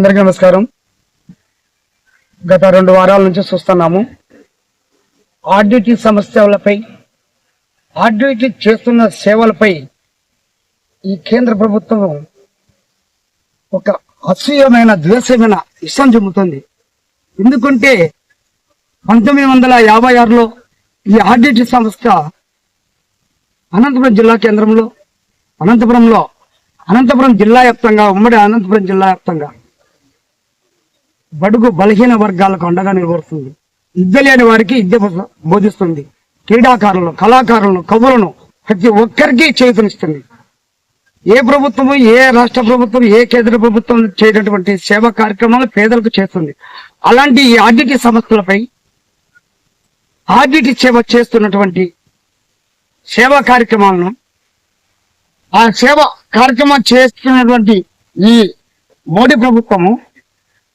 అందరికీ నమస్కారం. గత రెండు వారాల నుంచి చూస్తున్నాము. ఆర్డిటీ సమస్యలపై ఆర్డిటి చేస్తున్న సేవలపై ఈ కేంద్ర ప్రభుత్వం ఒక అసూయమైన ద్వేషమైన ఇష్టం చెబుతుంది. ఎందుకంటే పంతొమ్మిది వందల యాభై ఆరులో ఈ ఆర్డిటి సంస్థ అనంతపురం జిల్లా కేంద్రంలో అనంతపురంలో అనంతపురం జిల్లా వ్యాప్తంగా ఉమ్మడి అనంతపురం జిల్లా వ్యాప్తంగా బడుగు బలహీన వర్గాలకు అండగా నిలబడుతుంది. విద్య లేని వారికి విద్య బోధిస్తుంది. క్రీడాకారులను కళాకారులను కవులను ప్రతి ఒక్కరికి చేతునిస్తుంది. ఏ ప్రభుత్వము ఏ రాష్ట్ర ప్రభుత్వం ఏ కేంద్ర ప్రభుత్వం చేయనటువంటి సేవా కార్యక్రమాలు పేదలకు చేస్తుంది. అలాంటి ఈ ఆర్డిటి సంస్థలపై ఆర్డిటి సేవ చేస్తున్నటువంటి సేవా కార్యక్రమాలను ఆ సేవ కార్యక్రమం చేస్తున్నటువంటి ఈ మోడీ ప్రభుత్వము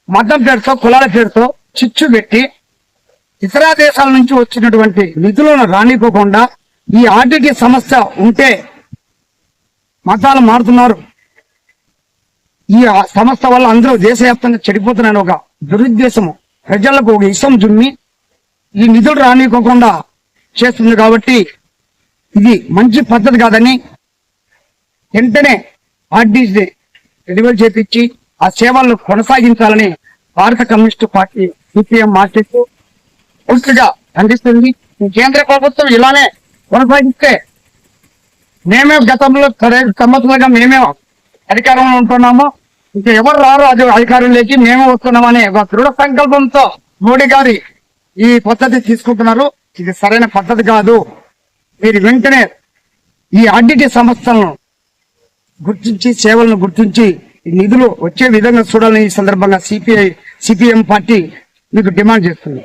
మతం పేరుతో కులాల పేరుతో చిచ్చు పెట్టి ఇతర దేశాల నుంచి వచ్చినటువంటి నిధులను రానిపోకుండా ఈ ఆర్డిటి సమస్య ఉంటే మతాలు మారుతున్నారు. ఈ సంస్థ వల్ల అందరూ దేశవ్యాప్తంగా చెడిపోతున్నాను ఒక దురుద్దేశము. ప్రజలకు ఒక ఇష్టం జుమ్మి ఈ నిధులు రానికోకుండా చేస్తుంది కాబట్టి ఇది మంచి పద్ధతి కాదని వెంటనే ఆర్డీసీ రెన్యువల్ చేపించి ఆ సేవలను కొనసాగించాలని భారత కమ్యూనిస్టు పార్టీ సిపిఎం మార్కెట్ పూర్తిగా ఖండిస్తుంది. ఈ కేంద్ర ప్రభుత్వం ఇలానే కొనసాగిస్తే మేమే గతంలో సంవత్సరంగా మేమే అధికారంలో ఉంటున్నాము. ఇంకా ఎవరు రారు అది అధికారంలోకి మేమే వస్తున్నామనే ఒక దృఢ సంకల్పంతో మోడీ గారి ఈ పద్ధతి తీసుకుంటున్నారు. ఇది సరైన పద్ధతి కాదు. మీరు వెంటనే ఈ ఆర్డిటి సంస్థలను గుర్తించి సేవలను గుర్తించి నిధులు వచ్చే విధంగా చూడాలని ఈ సందర్భంగా సిపిఐ సిపిఎం పార్టీ మీకు డిమాండ్ చేస్తుంది.